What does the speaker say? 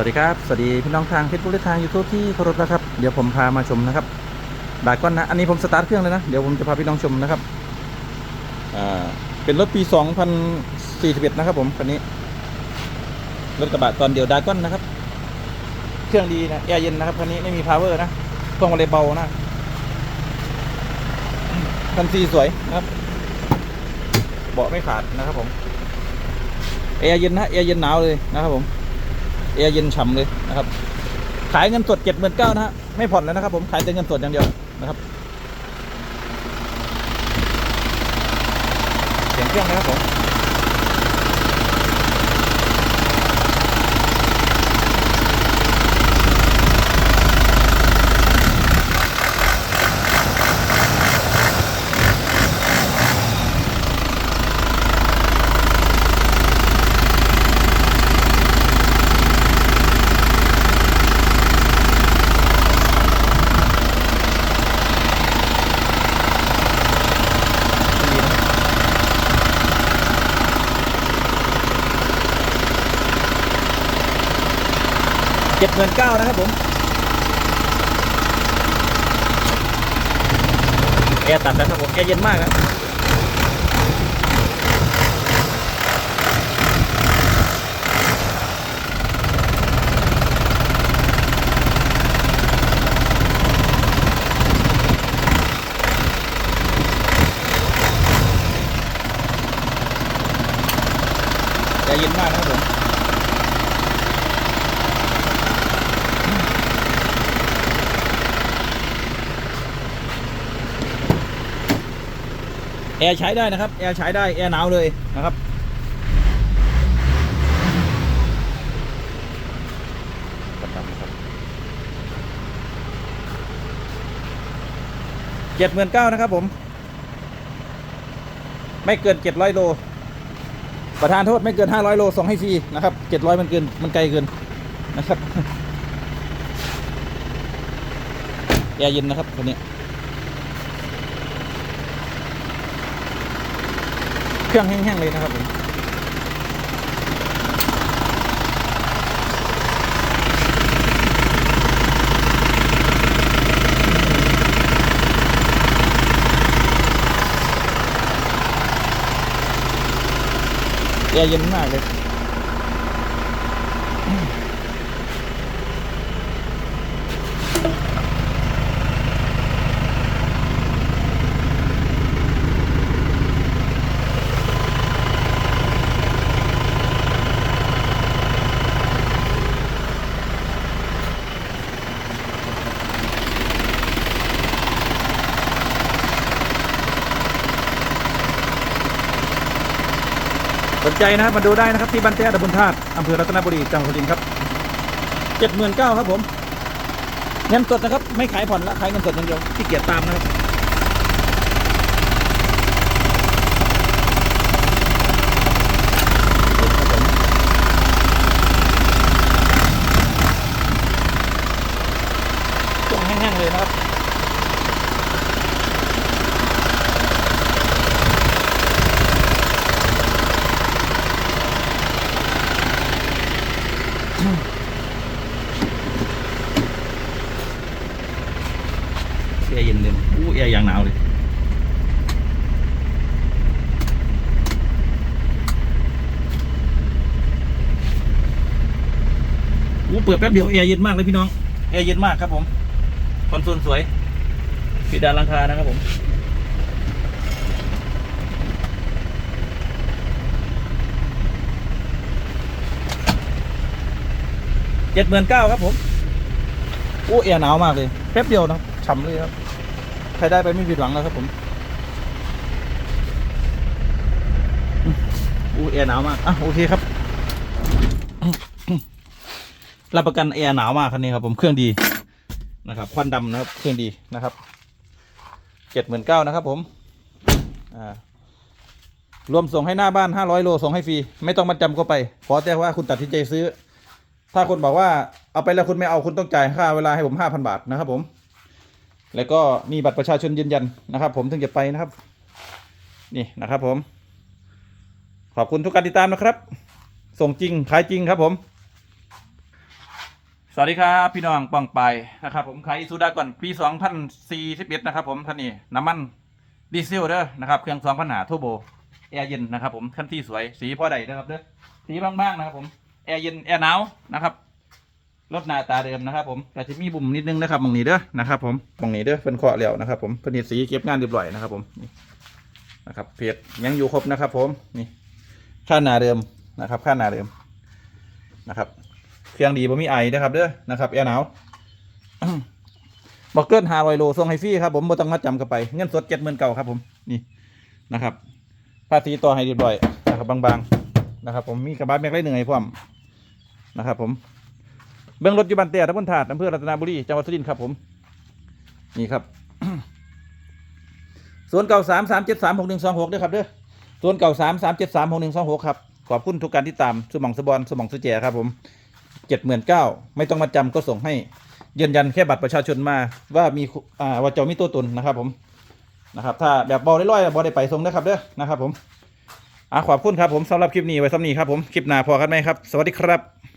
วัสดีครับ สวัสดีพี่น้องทางเฟซบุ๊กและทางยูทูบที่เคารพนะครับ เดี๋ยวผมพามาชมนะครับดาก้อนนะ อันนี้ผมสตาร์ทเครื่องเลยนะ เดี๋ยวผมจะพาพี่น้องชมนะครับ อ่า เป็นรถปี2041นะครับผมคันนี้ รถกระบะตอนเดียวดาก้อนนะครับ เครื่องดีนะแอร์เย็นนะครับคันนี้ไม่มีพาวเวอร์นะพวงมาลัยเบานะคันซีสวยนะครับ เบาะไม่ขาดนะครับผมแอร์เย็นนะแอร์เย็นหนาวเลยนะครับผม แอร์เย็นฉ่าเลยนะครับ ขายเงินสดเจ็ดหมื่นเก้านะฮะไม่ผ่อนแล้วนะครับ ผมขายแต่เงินสดอย่างเดียวนะครับเสียงเครื่องนะครับผมดีนะ เจ็ดหมื่นเก้านะครับผมแอร์ตัดแล้วครับผมแอร์เย็นมากนะแอร์เย็นมากนะครับผม แอร์ใช้ได้นะครับแอร์ใช้ได้แอร์หนาวเลยนะครับเจ็ดหมื่นเก้านะครับผม ไม่เกินเจ็ดร้อยโล ประธานโทษไม่เกิน500โลส่งให้ฟรีนะครับ700มันเกินมันไกลเกินนะครับแอร์เย็นนะครับคนนี้ เครื่องแห้งๆเลยนะครับผมแอร์เย็นมากเลย สนใจนะครับมาดูได้นะครับที่บ้านแต้ตำบลธาตุอำเภอรัตนบุรีจังหวัดสุรินทร์ครับเจ็ดหมื่นเก้าครับผมเงินสดนะครับ ไม่ขายผ่อนละขายเงินสดอย่างเดียวที่เกียจตามนะครับช่วงแห้งๆเลยนะครับ แอร์เย็นเลยอู้แอร์อย่างหนาวเลยอู้เปิดแป๊บเดียวแอร์เย็นมากเลยพี่น้องแอร์เย็นมากครับผมคอนโซลสวยปิดดานหลังคานะครับผม เจ็ดหมื่นเก้าครับผมอู้แอร์หนาวมากเลยแป๊บเดียวนะฉ่ำเลยครับใครได้ไปไม่ผิดหวังแล้วครับผมอืมอู้แอร์หนาวมากอะโอเคครับรับประกันแอร์หนาวมากคันนี้ครับผมเครื่องดีนะครับควันดำนะครับเครื่องดีนะครับเจ็ดหมื่นเก้านะครับผมอ่ารวมส่งให้หน้าบ้านห้าร้อยโลส่งให้ฟรีไม่ต้องมาจำก็ไปขอแต่ว่าคุณตัดสินใจซื้อ ถ้าคุณบอกว่าเอาไปแล้วคุณไม่เอาคุณต้องจ่ายค่าเวลาให้ผมห้าพันบาทนะครับผม แล้วก็มีบัตรประชาชนยืนยันนะครับ ผมถึงจะไปนะครับ นี่นะครับผม ขอบคุณทุกการติดตามนะครับ ส่งจริงขายจริงครับผม สวัสดีครับ พี่น้องป้องไปนะครับ ผมขายอิซูดาก่อนปี2041นสี่สิบเอ็ดนะครับ ผมท่านนี้น้ำมันดีเซลเด้อนะครับเครื่อง2,000หาโทโบแอร์เย็นนะครับ ผมขั้นที่สวยสีพ่อใดนะครับเด้อสีบางๆนะครับผม แอร์เย็นแอร์หนาวนะครับรถหน้าตาเดิมนะครับผมแต่จะมีบุ่มนิดนึงนะครับมองนี้เด้อนะครับผมมองนี้เด้อเป็นเคาะแล้วนะครับผมเป็นสีเก็บงานเรียบร้อยนะครับผมนี่นะครับเพจยังอยู่ครบนะครับ ผมนี่ค่าหน้าเดิมนะครับค่าหน้าเดิมนะครับเครื่องดีบ่มีไอนะครับเด้อนะครับแอร์หนาวบอกเกินหาร้อยโลส่งให้ฟรีครับผมบ่ต้องมาจำกันไปเงินสดเจ็ดหมื่นเก่าครับผมนี่นะครับภาษีต่อให้เรียบร้อยนะครับบางๆ นะครับผมมีกระบะแม็กไล่หนึ่งให้พร้อมนะครับผมเบื้องรถยู่บ้านเตียตำบลถาดอำเภอรัตนบุรีจังหวัดสุรินทร์ครับผมนี่ครับส่วนเก่าสามสามเจ็ดสามหกหนึ่งสองหกด้วยครับเด้อส่วนเก่าสามสามเจ็ดสามหกหนึ่งสองหกครับขอบคุณทุกการที่ตามสมองสบอนสมองสุแจครับผมเจ็ดหมื่นเก้าไม่ต้องมาจำก็ส่งให้ยืนยันแค่บัตรประชาชนมาว่ามีอ่าว่าเจ้ามีตัวตนนะครับผมนะครับถ้าแบบบอได้ร้อยบอได้ไปส่งนะครับเด้อนะครับผม อ่าขอบคุณครับผมสำหรับคลิปนี้ไว้สำนี้ครับผมคลิปหน้าพอกันไหมครับ สวัสดีครับ